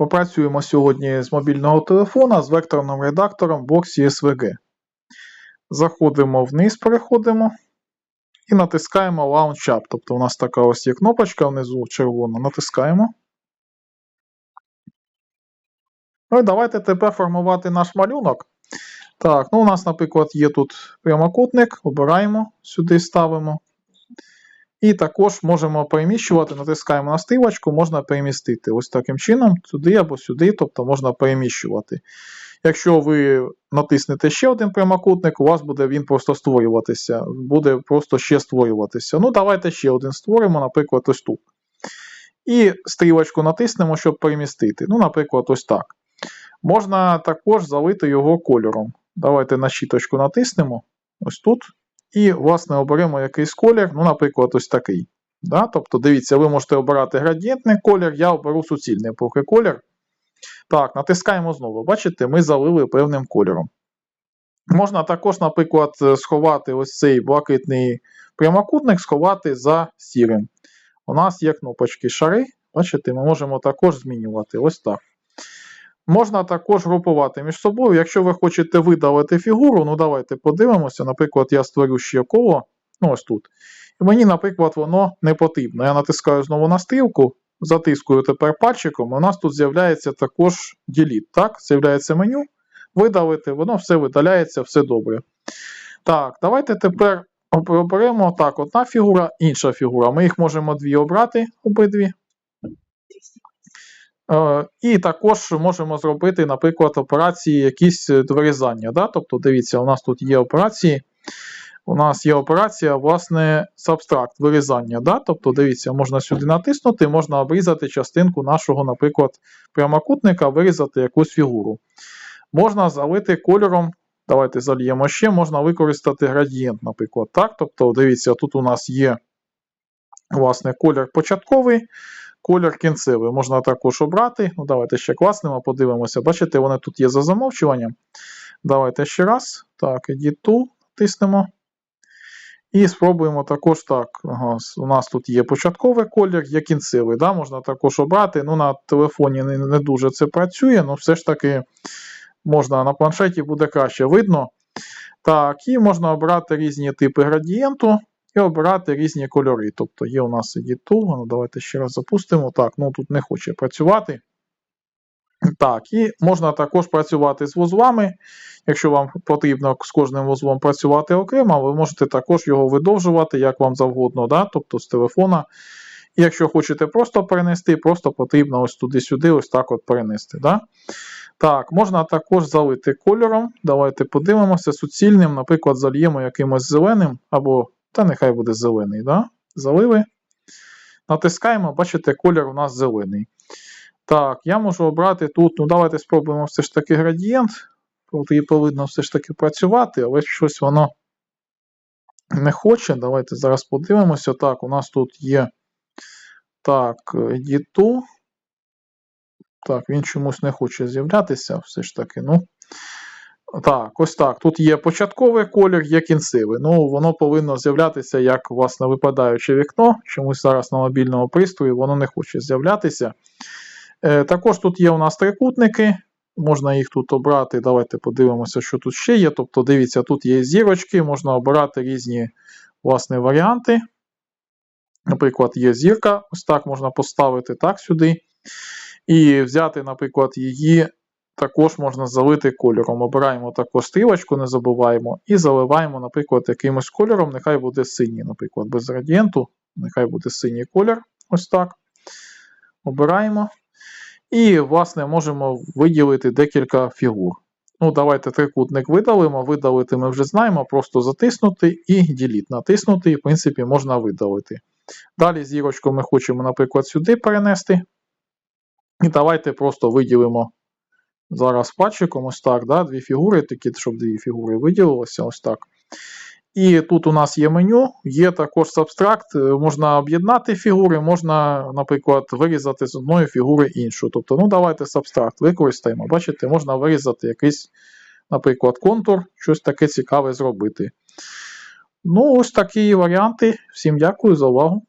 Попрацюємо сьогодні з мобільного телефона з векторним редактором Box SVG. Заходимо вниз, переходимо і натискаємо Launch Up. Тобто у нас така ось є кнопочка внизу червона. Натискаємо. Ну і давайте тепер формувати наш малюнок. Так, ну у нас, наприклад, є тут прямокутник, обираємо, сюди ставимо. І також можемо переміщувати, натискаємо на стрілочку, можна перемістити ось таким чином, сюди або сюди, тобто можна переміщувати. Якщо ви натиснете ще один прямокутник, у вас буде він просто створюватися, буде просто ще створюватися. Ну, давайте ще один створимо, наприклад, ось тут. І стрілочку натиснемо, щоб перемістити. Ну, наприклад, ось так. Можна також залити його кольором. Давайте на щіточку натиснемо ось тут. І, власне, оберемо якийсь колір, ну, наприклад, ось такий. Да? Тобто, дивіться, ви можете обирати градієнтний колір, я оберу суцільний поки колір. Так, натискаємо знову. Бачите, ми залили певним кольором. Можна також, наприклад, сховати ось цей блакитний прямокутник, сховати за сірим. У нас є кнопочки шари. Бачите, ми можемо також змінювати ось так. Можна також групувати між собою. Якщо ви хочете видалити фігуру, ну давайте подивимося. Наприклад, я створю ще коло, ну ось тут. І мені, наприклад, воно не потрібно. Я натискаю знову на стрілку, затискую тепер пальчиком, у нас тут з'являється також Delete. Так, з'являється меню. Видалити, воно все видаляється, все добре. Так, давайте тепер оберемо так, одна фігура, інша фігура. Ми їх можемо дві обрати, обидві. Е, І також можемо зробити, наприклад, операції якісь вирізання. Да? Тобто, дивіться, у нас тут є операції. У нас є операція, власне, Subtract, вирізання. Да? Тобто, дивіться, можна сюди натиснути, можна обрізати частинку нашого, наприклад, прямокутника, вирізати якусь фігуру. Можна залити кольором. Давайте зальємо ще, можна використати градієнт, наприклад. так? Тобто, дивіться, тут у нас є власне, колір початковий. Колір кінцевий можна також обрати. Ну, Давайте ще класнемо, подивимося. Бачите, вони тут є за замовчуванням. Давайте ще раз. Так, Edit Tool, тиснемо. І спробуємо також так. Ага, У нас тут є початковий колір, є кінцевий. Да? Можна також обрати. Ну, На телефоні не, не дуже це працює, але все ж таки можна на планшеті буде краще видно. Так, і можна обрати різні типи градієнту і обирати різні кольори. Тобто є у нас Edit Tool, ну давайте ще раз запустимо. Так, ну тут не хоче працювати. Так, і можна також працювати з вузлами. Якщо вам потрібно з кожним вузлом працювати окремо, ви можете також його видовжувати, як вам завгодно, да? тобто з телефона. І якщо хочете просто перенести, просто потрібно ось туди-сюди, ось так от перенести. Да? Так, можна також залити кольором. Давайте подивимося, суцільним, наприклад, зальємо якимось зеленим або та нехай буде зелений. да? Залили. Натискаємо, бачите, колір у нас зелений. Так, я можу обрати тут. Ну, давайте спробуємо все ж таки градієнт. Тут повинно все ж таки працювати, але щось воно не хоче. Давайте зараз подивимося. Так, у нас тут є. Так, Tool. Так, він чомусь не хоче з'являтися. Все ж таки, ну. Так, ось так. Тут є початковий колір, є кінцевий. Ну, воно повинно з'являтися як, власне, випадаюче вікно. Чомусь зараз на мобільному пристрої воно не хоче з'являтися. Е, Також тут є у нас трикутники. Можна їх тут обрати. Давайте подивимося, що тут ще є. Тобто, дивіться, тут є зірочки, можна обирати різні власне, варіанти. Наприклад, є зірка, ось так можна поставити так сюди. І взяти, наприклад, її також можна залити кольором. Обираємо також стрілочку, не забуваємо, і заливаємо, наприклад, якимось кольором. Нехай буде синій, наприклад, без градієнту. Нехай буде синій колір. Ось так. Обираємо. І, власне, можемо виділити декілька фігур. Ну, давайте трикутник видалимо. Видалити ми вже знаємо, просто затиснути і Delete натиснути, і, в принципі, можна видалити. Далі зірочку ми хочемо, наприклад, сюди перенести. І давайте просто виділимо зараз патчиком, ось так, да, дві фігури, такі, щоб дві фігури виділилося, ось так. І тут у нас є меню, є також сабстракт, можна об'єднати фігури, можна, наприклад, вирізати з одної фігури іншу. Тобто, ну давайте сабстракт використаємо. Бачите, можна вирізати якийсь, наприклад, контур, щось таке цікаве зробити. Ну, ось такі варіанти. Всім дякую за увагу.